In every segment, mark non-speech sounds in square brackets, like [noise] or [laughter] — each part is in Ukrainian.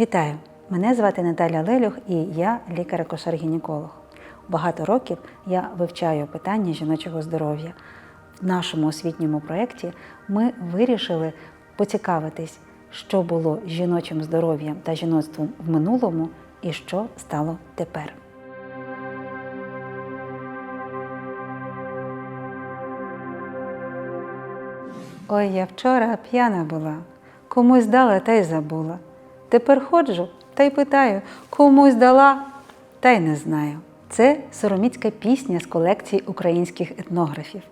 Вітаю! Мене звати Наталя Лелюх і я лікар-акушер-гінеколог. Багато років я вивчаю питання жіночого здоров'я. В нашому освітньому проєкті ми вирішили поцікавитись, що було з жіночим здоров'ям та жіноцтвом в минулому і що стало тепер. Ой, я вчора п'яна була, комусь дала та й забула. Тепер ходжу та й питаю, комусь дала та й не знаю. Це сороміцька пісня з колекції українських етнографів.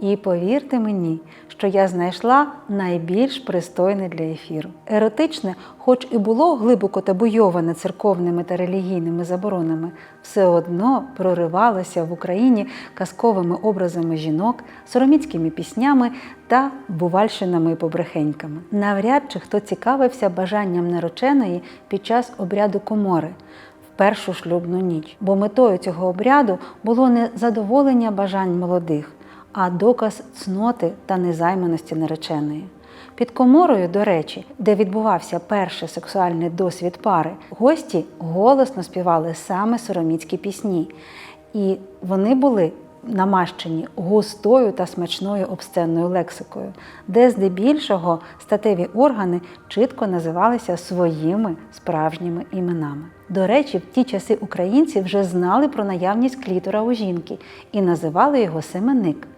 І повірте мені, що я знайшла найбільш пристойне для ефіру. Еротичне, хоч і було глибоко табуйоване церковними та релігійними заборонами, все одно проривалося в Україні казковими образами жінок, сороміцькими піснями та бувальщинами і побрехеньками. Навряд чи хто цікавився бажанням нареченої під час обряду комори першу шлюбну ніч, бо метою цього обряду було не задоволення бажань молодих а доказ цноти та незайманості нареченої. Під коморою, до речі, де відбувався перший сексуальний досвід пари, гості голосно співали саме сороміцькі пісні, і вони були намащені густою та смачною обсценною лексикою, де здебільшого статеві органи чітко називалися своїми справжніми іменами. До речі, в ті часи українці вже знали про наявність клітора у жінки і називали його семеник.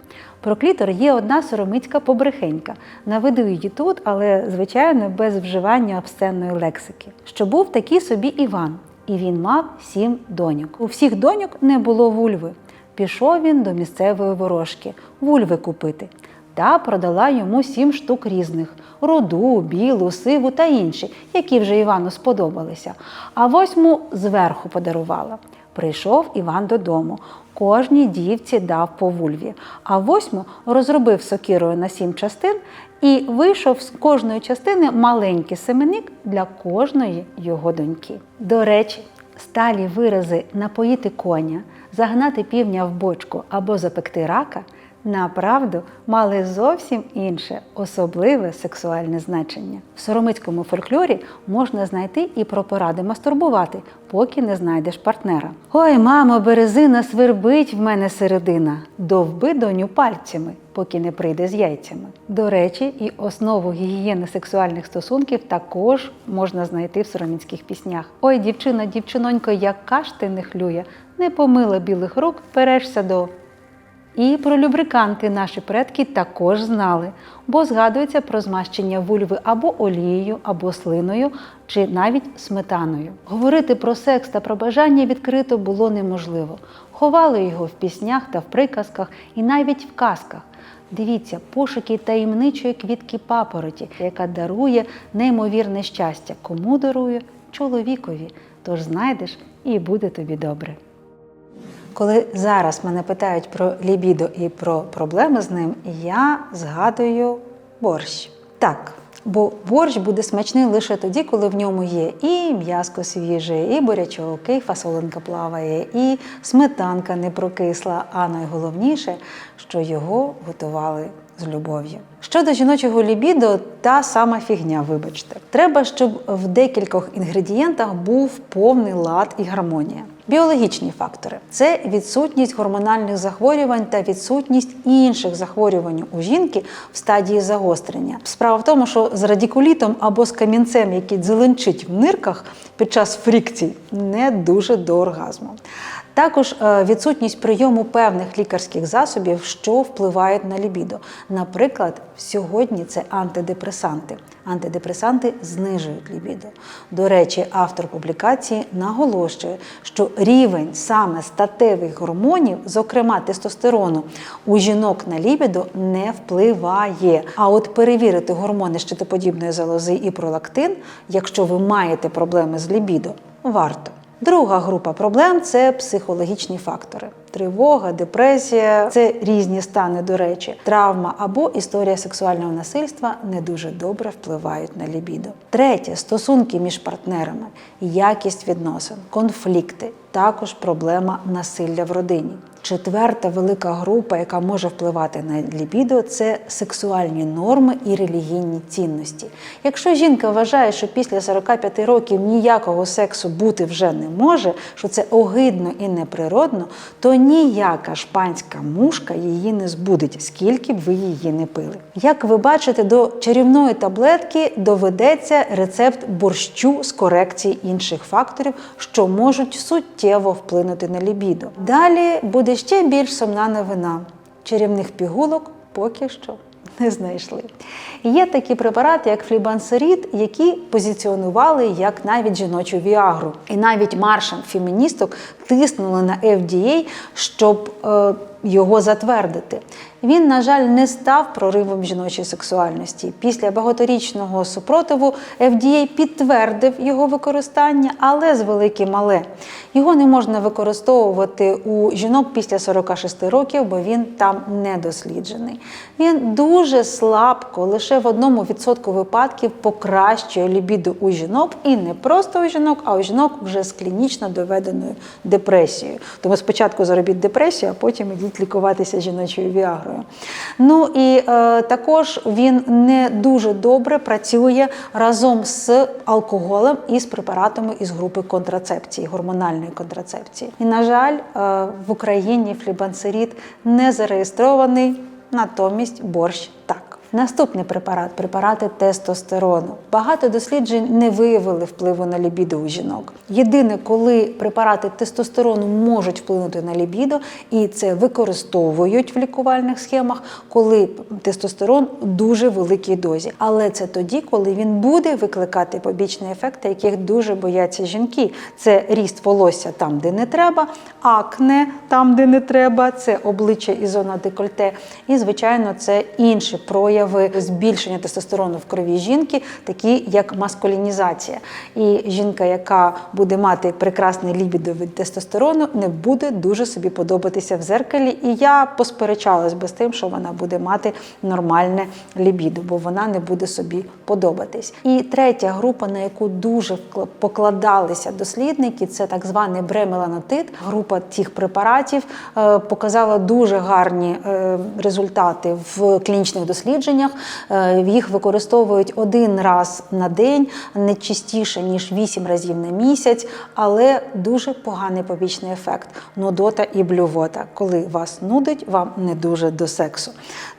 Про клітор є одна соромицька побрехенька. Наведу її тут, але, звичайно, без вживання обсценної лексики. Що був такий собі Іван, і він мав сім доньок. У всіх доньок не було вульви. Пішов він до місцевої ворожки вульви купити. Та продала йому сім штук різних руду, білу, сиву та інші, які вже Івану сподобалися. А восьму зверху подарувала. Прийшов Іван додому. Кожній дівці дав по вульві, а восьму розробив сокирою на сім частин і вийшов з кожної частини маленький семеник для кожної його доньки. До речі, сталі вирази напоїти коня, загнати півня в бочку або запекти рака направду мали зовсім інше, особливе сексуальне значення. В соромицькому фольклорі можна знайти і про поради мастурбувати, поки не знайдеш партнера. Ой, мамо, березина свербить в мене середина, довби доню пальцями, поки не прийде з яйцями. До речі, і основу гігієни сексуальних стосунків також можна знайти в сороміцьких піснях. Ой, дівчина, дівчинонько, яка ж ти не хлює, не помила білих рук, перешся до. І про любриканти наші предки також знали, бо згадується про змащення вульви або олією, або слиною, чи навіть сметаною. Говорити про секс та про бажання відкрито було неможливо. Ховали його в піснях та в приказках, і навіть в казках. Дивіться, пошуки таємничої квітки папороті, яка дарує неймовірне щастя. Кому дарує? Чоловікові. Тож знайдеш і буде тобі добре. Коли зараз мене питають про лібідо і про проблеми з ним, я згадую борщ. Так, бо борщ буде смачний лише тоді, коли в ньому є і м'яско свіже, і бурячок, і фасолинка плаває, і сметанка не прокисла, а найголовніше, що його готували з любов'ю. Щодо жіночого лібідо, та сама фігня, вибачте. Треба, щоб в декількох інгредієнтах був повний лад і гармонія. Біологічні фактори це відсутність гормональних захворювань та відсутність інших захворювань у жінки в стадії загострення. Справа в тому, що з радікулітом або з камінцем, який дзеленчить в нирках під час фрікцій, не дуже до оргазму. Також е, відсутність прийому певних лікарських засобів, що впливають на лібідо. Наприклад, сьогодні це антидепресанти. Антидепресанти знижують лібідо. До речі, автор публікації наголошує, що рівень саме статевих гормонів, зокрема тестостерону, у жінок на лібідо не впливає. А от перевірити гормони щитоподібної залози і пролактин, якщо ви маєте проблеми з лібідо, варто. Друга група проблем це психологічні фактори. Тривога, депресія це різні стани, до речі, травма або історія сексуального насильства не дуже добре впливають на лібідо. Третє стосунки між партнерами, якість відносин, конфлікти, також проблема насилля в родині. Четверта велика група, яка може впливати на лібідо, це сексуальні норми і релігійні цінності. Якщо жінка вважає, що після 45 років ніякого сексу бути вже не може, що це огидно і неприродно, то ніяка шпанська мушка її не збудить, скільки б ви її не пили. Як ви бачите, до чарівної таблетки доведеться рецепт борщу з корекції інших факторів, що можуть суттєво вплинути на лібідо. Далі буде ще більш сумна новина. Чарівних пігулок поки що не знайшли. Є такі препарати, як флібансерід, які позиціонували як навіть жіночу віагру. І навіть маршам феміністок тиснули на FDA, щоб е, його затвердити. Він, на жаль, не став проривом жіночої сексуальності. Після багаторічного супротиву FDA підтвердив його використання, але з великим але. Його не можна використовувати у жінок після 46 років, бо він там не досліджений. Він дуже слабко, лише в одному відсотку випадків покращує лібіду у жінок, і не просто у жінок, а у жінок вже з клінічно доведеною депресією. Тому спочатку заробіть депресію, а потім ідіть лікуватися жіночою віагрою. Ну і е, також він не дуже добре працює разом з алкоголем і з препаратами із групи контрацепції, гормональної контрацепції. І, на жаль, е, в Україні флібансерід не зареєстрований, натомість борщ так. Наступний препарат препарати тестостерону. Багато досліджень не виявили впливу на лібідо у жінок. Єдине, коли препарати тестостерону можуть вплинути на лібідо, і це використовують в лікувальних схемах, коли тестостерон в дуже великій дозі. Але це тоді, коли він буде викликати побічні ефекти, яких дуже бояться жінки. Це ріст волосся там, де не треба, акне там, де не треба, це обличчя і зона декольте. І, звичайно, це інші прояви збільшення тестостерону в крові жінки, такі як маскулінізація. І жінка, яка буде мати прекрасний лібідо від тестостерону, не буде дуже собі подобатися в зеркалі. І я посперечалась би з тим, що вона буде мати нормальне лібідо, бо вона не буде собі подобатись. І третя група, на яку дуже покладалися дослідники, це так званий бремеланотит. Група цих препаратів е, показала дуже гарні е, результати в клінічних дослідженнях. Е, Їх використовують один раз на день, не частіше ніж 8 разів на місяць, але дуже поганий побічний ефект нудота і блювота. Коли вас нудить, вам не дуже до сексу.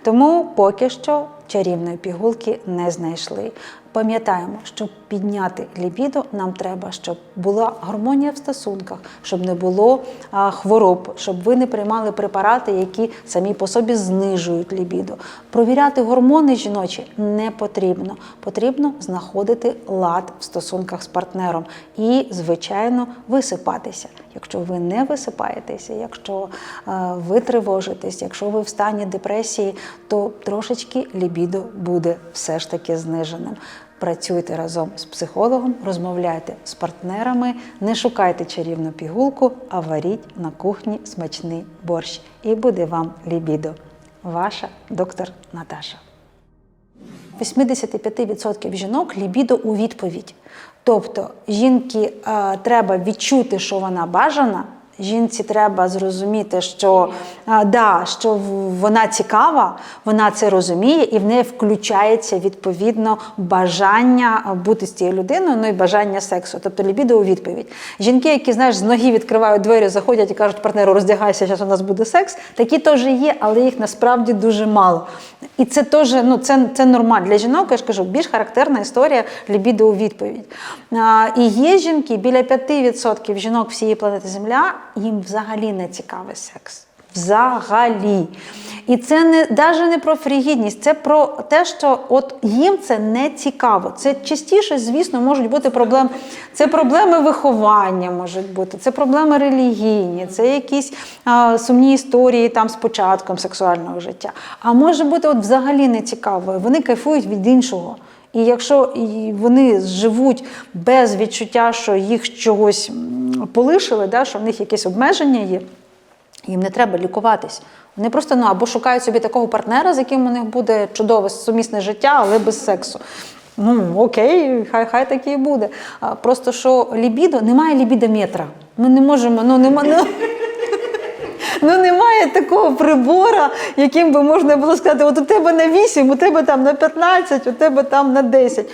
Тому поки що чарівної пігулки не знайшли. Пам'ятаємо, щоб підняти лібідо, нам треба, щоб була гармонія в стосунках, щоб не було а, хвороб, щоб ви не приймали препарати, які самі по собі знижують лібідо. Провіряти гормони жіночі не потрібно. Потрібно знаходити лад в стосунках з партнером і, звичайно, висипатися. Якщо ви не висипаєтеся, якщо е, ви тривожитесь, якщо ви в стані депресії, то трошечки лібідо буде все ж таки зниженим. Працюйте разом з психологом, розмовляйте з партнерами, не шукайте чарівну пігулку, а варіть на кухні смачний борщ. І буде вам лібідо. Ваша доктор Наташа. 85% жінок лібідо у відповідь. Тобто жінки е, треба відчути, що вона бажана. Жінці треба зрозуміти, що, да, що вона цікава, вона це розуміє, і в неї включається відповідно бажання бути з цією людиною, ну і бажання сексу, тобто лібідо у відповідь. Жінки, які знаєш, з ноги відкривають двері, заходять і кажуть партнеру, роздягайся, зараз у нас буде секс. Такі теж є, але їх насправді дуже мало. І це теж ну, це, це нормально. Для жінок, я ж кажу, більш характерна історія лібідо у відповідь. А, і є жінки, біля 5% жінок всієї планети Земля, їм взагалі не цікавий секс. Взагалі. І це не навіть не про фрігідність, це про те, що от їм це не цікаво. Це частіше, звісно, можуть бути проблеми. Це проблеми виховання можуть бути, це проблеми релігійні, це якісь а, сумні історії там з початком сексуального життя. А може бути от взагалі не цікаво. Вони кайфують від іншого. І якщо вони живуть без відчуття, що їх чогось полишили, да, що в них якесь обмеження є. Їм не треба лікуватись. Вони просто ну, або шукають собі такого партнера, з яким у них буде чудове сумісне життя, але без сексу. Ну, окей, хай хай таки і буде. Просто що лібідо, немає лібідометра. Ми не можемо, ну нема. Ну, немає такого прибора, яким би можна було сказати, от у тебе на 8, у тебе там на 15, у тебе там на 10.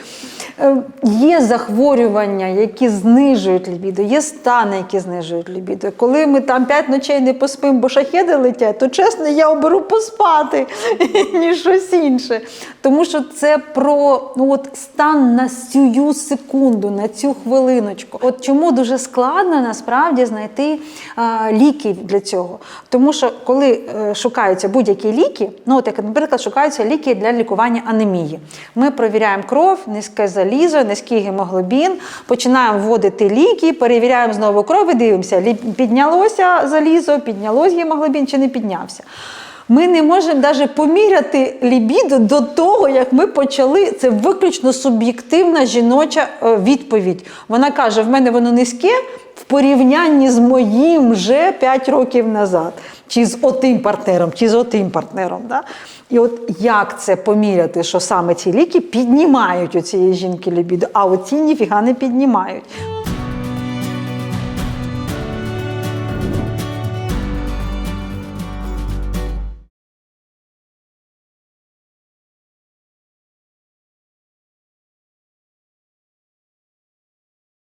Е, Є захворювання, які знижують лібідо, є стани, які знижують лібідо. Коли ми там 5 ночей не поспимо, бо шахеди летять, то чесно, я оберу поспати, [laughs] ніж щось інше. Тому що це про ну, от, стан на цю секунду, на цю хвилиночку. От чому дуже складно насправді знайти а, ліки для цього. Тому що коли е, шукаються будь-які ліки, ну от як, наприклад, шукаються ліки для лікування анемії. Ми перевіряємо кров, низьке залізо, низький гемоглобін, починаємо вводити ліки, перевіряємо знову кров і дивимося, піднялося залізо, піднялось гемоглобін чи не піднявся. Ми не можемо навіть поміряти лібідо до того, як ми почали. Це виключно суб'єктивна жіноча е, відповідь. Вона каже: в мене воно низьке в порівнянні з моїм вже 5 років назад, чи з отим партнером, чи з отим партнером. Да? І от як це поміряти, що саме ці ліки піднімають у цієї жінки лібідо, а оці ніфіга не піднімають.